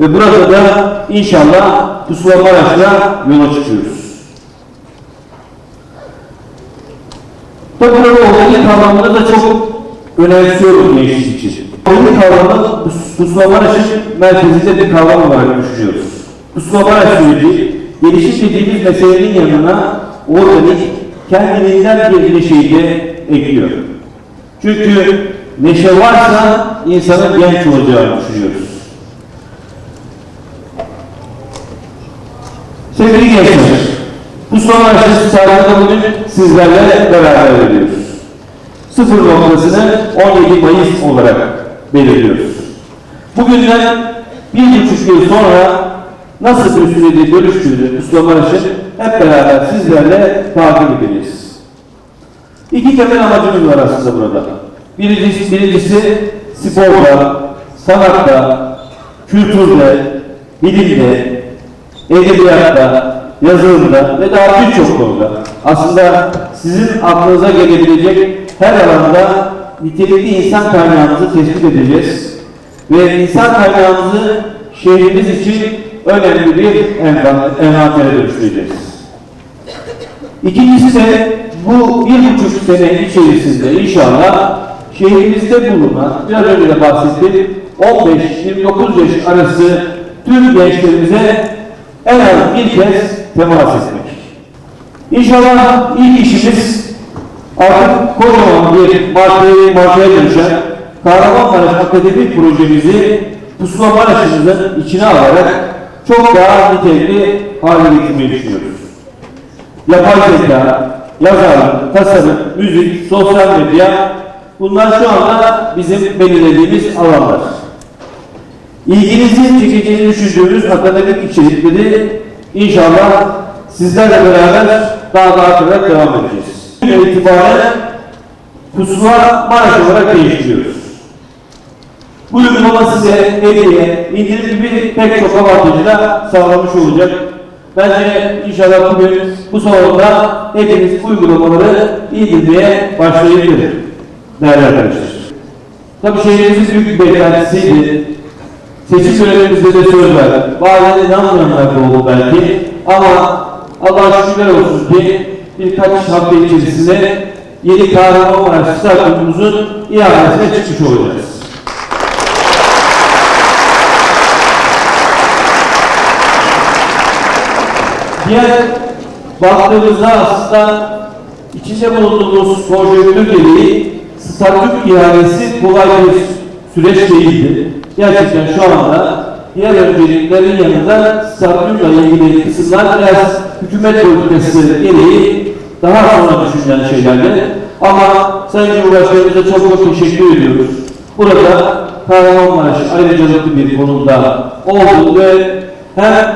Ve burada da inşallah Pusula Maraş'la yola çıkıyoruz. Tabii burada oyun kavramını da çok önemsiyoruz gençlik için. Oyun kavramı Pus- Pusula Maraş'ın merkezinde bir kavram olarak düşünüyoruz. Pusula Maraş süreci gelişim dediğimiz meselenin yanına organik, kendiliğinden bir neşeyi de ekliyor. Çünkü neşe varsa insanın genç olacağını düşünüyoruz. Sevgili gençler, bu son araştırma saatinde bugün sizlerle beraber ediyoruz. Sıfır noktasını 17 Mayıs olarak belirliyoruz. Bugünden bir buçuk yıl sonra nasıl bir sürede dönüştüğünü Maraş'ın hep beraber sizlerle takip edeceğiz. İki temel amacımız var aslında burada. Birincisi, birincisi sporda, sanatta, kültürde, bilimde, edebiyatta, yazılımda ve daha birçok konuda aslında sizin aklınıza gelebilecek her alanda nitelikli insan kaynağımızı tespit edeceğiz ve insan kaynağımızı şehrimiz için önemli bir envan- envantere dönüştüreceğiz. İkincisi de bu bir buçuk sene içerisinde inşallah şehrimizde bulunan, biraz önce de bahsettim, 15-29 yaş arası tüm gençlerimize en az bir kez temas etmek. İnşallah ilk işimiz artık kocaman bir markaya, markaya dönüşen Kahramanmaraş Akademi projemizi Pusula Maraş'ımızın içine alarak çok daha nitelikli hale getirmeyi düşünüyoruz yapay zeka, yazarlık, tasarım, müzik, sosyal medya bunlar şu anda bizim belirlediğimiz alanlar. İlginizi çekeceğini düşündüğümüz akademik içerikleri inşallah sizlerle beraber daha da artarak devam edeceğiz. Bugün itibaren Pusula Maraş olarak değiştiriyoruz. Bu uygulama size hediye, indirim gibi pek çok avantajı da sağlamış olacak. Bence inşallah bugün bu salonda hepiniz uygulamaları indirmeye başlayabilir değerli arkadaşlar. Tabii şehrimizin büyük bir beklentisiydi. Seçim dönemimizde de söz verdik. Bazen inanmayanlar da oldu belki. Ama Allah'a şükürler olsun ki birkaç hafta içerisinde yeni Kahramanmaraş stadyumumuzun ihalesine çıkmış olacağız. Diğer baktığımızda aslında içinde bulunduğumuz konjonktür gereği statük ihalesi kolay bir süreç değildi. Gerçekten şu anda diğer önceliklerin yanında statükle ilgili kısımlar biraz hükümet politikası gereği daha sonra düşünülen şeylerdi. Ama Sayın Cumhurbaşkanımıza çok çok teşekkür ediyoruz. Burada Kahramanmaraş ayrıcalıklı bir konumda oldu ve hem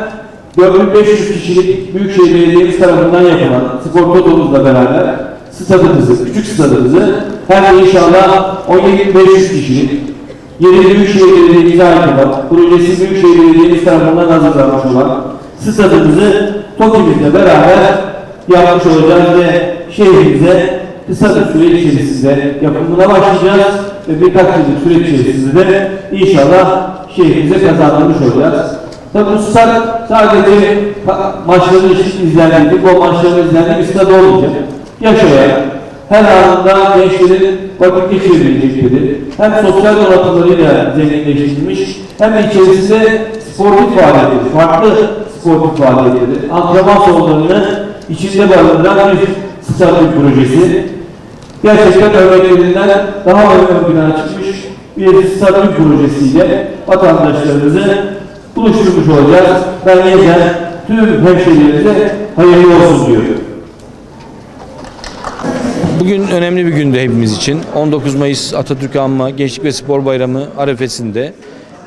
4500 kişilik Büyükşehir Belediyemiz tarafından yapılan spor kotomuzla beraber stadımızı, küçük stadımızı hem de inşallah 17500 kişilik yeni Büyükşehir Belediye'mize ait olan projesi Büyükşehir Belediyemiz tarafından hazırlanmış olan stadımızı TOKİ'mizle beraber yapmış olacağız ve şehrimize kısa bir süre içerisinde yapımına başlayacağız ve birkaç yıllık süre içerisinde de inşallah şehrimize kazandırmış olacağız. Tabi bu stat sadece için izlendiği, futbol maçlarının izlendiği bir stat olmayacak. Yaşayan, her anında gençlerin vakit geçirebilecekleri, hem sosyal donatımlarıyla zenginleştirilmiş, hem de içerisinde sportif faaliyetleri, farklı sportif faaliyetleri, antrenman salonlarını içinde barındıran bir stadyum projesi. Gerçekten örneklerinden daha ön plana çıkmış bir stadyum projesiyle vatandaşlarımızı buluşturmuş olacağız. Ben yeniden tüm hemşehrilerimize hayırlı olsun diyorum. Bugün önemli bir günde hepimiz için. 19 Mayıs Atatürk Anma Gençlik ve Spor Bayramı arefesinde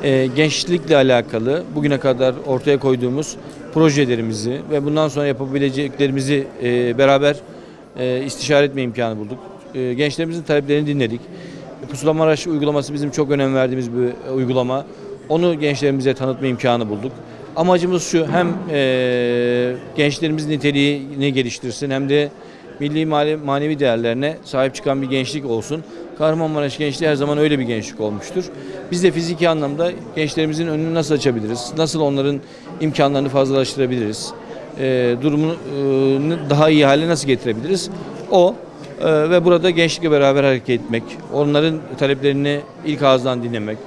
e, gençlikle alakalı bugüne kadar ortaya koyduğumuz projelerimizi ve bundan sonra yapabileceklerimizi e, beraber e, istişare etme imkanı bulduk. E, gençlerimizin taleplerini dinledik. Pusula Maraş uygulaması bizim çok önem verdiğimiz bir uygulama. Onu gençlerimize tanıtma imkanı bulduk. Amacımız şu hem e, gençlerimizin niteliğini geliştirsin hem de milli mane- manevi değerlerine sahip çıkan bir gençlik olsun. Kahramanmaraş gençliği her zaman öyle bir gençlik olmuştur. Biz de fiziki anlamda gençlerimizin önünü nasıl açabiliriz? Nasıl onların imkanlarını fazlalaştırabiliriz? E, durumunu e, daha iyi hale nasıl getirebiliriz? O e, ve burada gençlikle beraber hareket etmek, onların taleplerini ilk ağızdan dinlemek,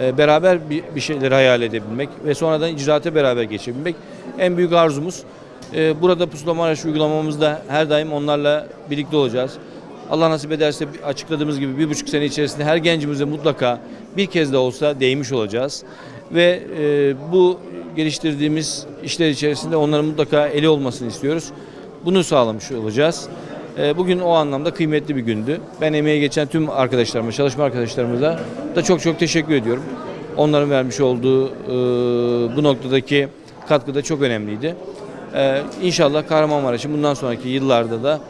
e, beraber bir, bir şeyleri hayal edebilmek ve sonradan icraate beraber geçebilmek en büyük arzumuz. E, burada Pusula Maraş uygulamamızda her daim onlarla birlikte olacağız. Allah nasip ederse açıkladığımız gibi bir buçuk sene içerisinde her gencimize mutlaka bir kez de olsa değmiş olacağız. Ve e, bu geliştirdiğimiz işler içerisinde onların mutlaka eli olmasını istiyoruz. Bunu sağlamış olacağız. E, Bugün o anlamda kıymetli bir gündü. Ben emeğe geçen tüm arkadaşlarıma, çalışma arkadaşlarımıza da çok çok teşekkür ediyorum. Onların vermiş olduğu e, bu noktadaki katkı da çok önemliydi. E, İnşallah Kahramanmaraş'ın bundan sonraki yıllarda da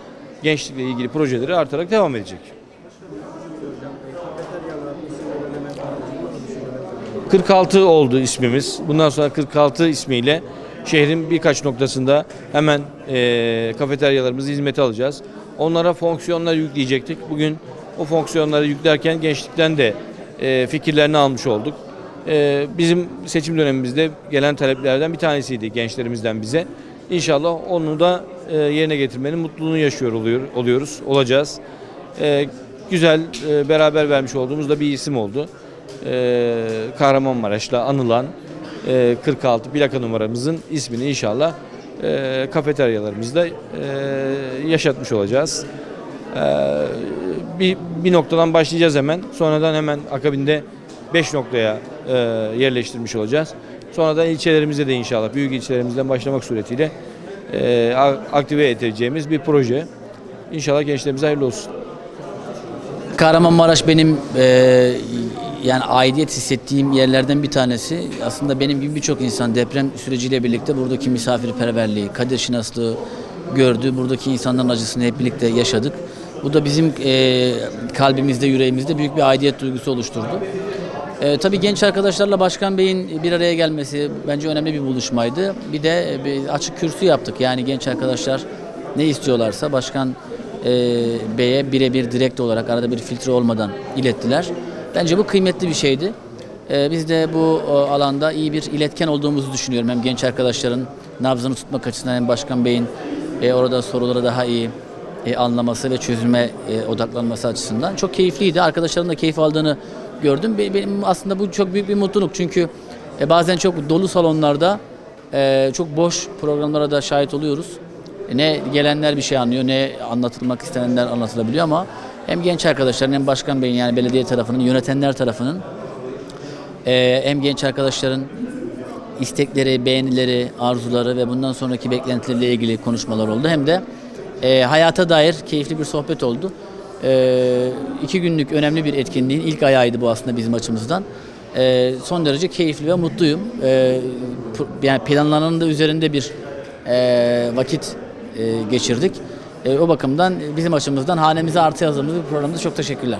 gençlikle ilgili projeleri artarak devam edecek. 46 oldu ismimiz. Bundan sonra 46 ismiyle şehrin birkaç noktasında hemen eee kafeteryalarımızı hizmete alacağız. Onlara fonksiyonlar yükleyecektik. Bugün o fonksiyonları yüklerken gençlikten de eee, fikirlerini almış olduk. Eee, bizim seçim dönemimizde gelen taleplerden bir tanesiydi gençlerimizden bize. İnşallah onu da eee, yerine getirmenin mutluluğunu yaşıyor oluyor, oluyoruz, olacağız. Eee, güzel eee, beraber vermiş olduğumuz da bir isim oldu e, Kahramanmaraş'la anılan e, 46 plaka numaramızın ismini inşallah e, kafeteryalarımızda e, yaşatmış olacağız. E, bir, bir noktadan başlayacağız hemen. Sonradan hemen akabinde 5 noktaya e, yerleştirmiş olacağız. Sonradan ilçelerimizde de inşallah büyük ilçelerimizden başlamak suretiyle e, aktive edeceğimiz bir proje. İnşallah gençlerimize hayırlı olsun. Kahramanmaraş benim e, yani aidiyet hissettiğim yerlerden bir tanesi. Aslında benim gibi birçok insan deprem süreciyle birlikte buradaki misafirperverliği, kadir şinaslığı gördü. Buradaki insanların acısını hep birlikte yaşadık. Bu da bizim e, kalbimizde, yüreğimizde büyük bir aidiyet duygusu oluşturdu. E, tabii genç arkadaşlarla Başkan Bey'in bir araya gelmesi bence önemli bir buluşmaydı. Bir de bir açık kürsü yaptık. Yani genç arkadaşlar ne istiyorlarsa Başkan e, Bey'e birebir direkt olarak arada bir filtre olmadan ilettiler. Bence bu kıymetli bir şeydi. E, biz de bu e, alanda iyi bir iletken olduğumuzu düşünüyorum. Hem genç arkadaşların nabzını tutmak açısından hem Başkan Bey'in e, orada soruları daha iyi e, anlaması ve çözüme e, odaklanması açısından çok keyifliydi. Arkadaşların da keyif aldığını gördüm. Be- Benim aslında bu çok büyük bir mutluluk çünkü e, bazen çok dolu salonlarda e, çok boş programlara da şahit oluyoruz. E, Ne gelenler bir şey anlıyor ne anlatılmak istenenler anlatılabiliyor ama hem genç arkadaşların hem başkan beyin yani belediye tarafının yönetenler tarafının hem genç arkadaşların istekleri, beğenileri, arzuları ve bundan sonraki beklentileriyle ilgili konuşmalar oldu. Hem de e, hayata dair keyifli bir sohbet oldu. E, iki günlük önemli bir etkinliğin ilk ayağıydı bu aslında bizim açımızdan. E, son derece keyifli ve mutluyum. E, p- yani planlananın da üzerinde bir e, vakit e, geçirdik. E, o bakımdan bizim açımızdan hanemize artı yazdığımız bir programda çok teşekkürler.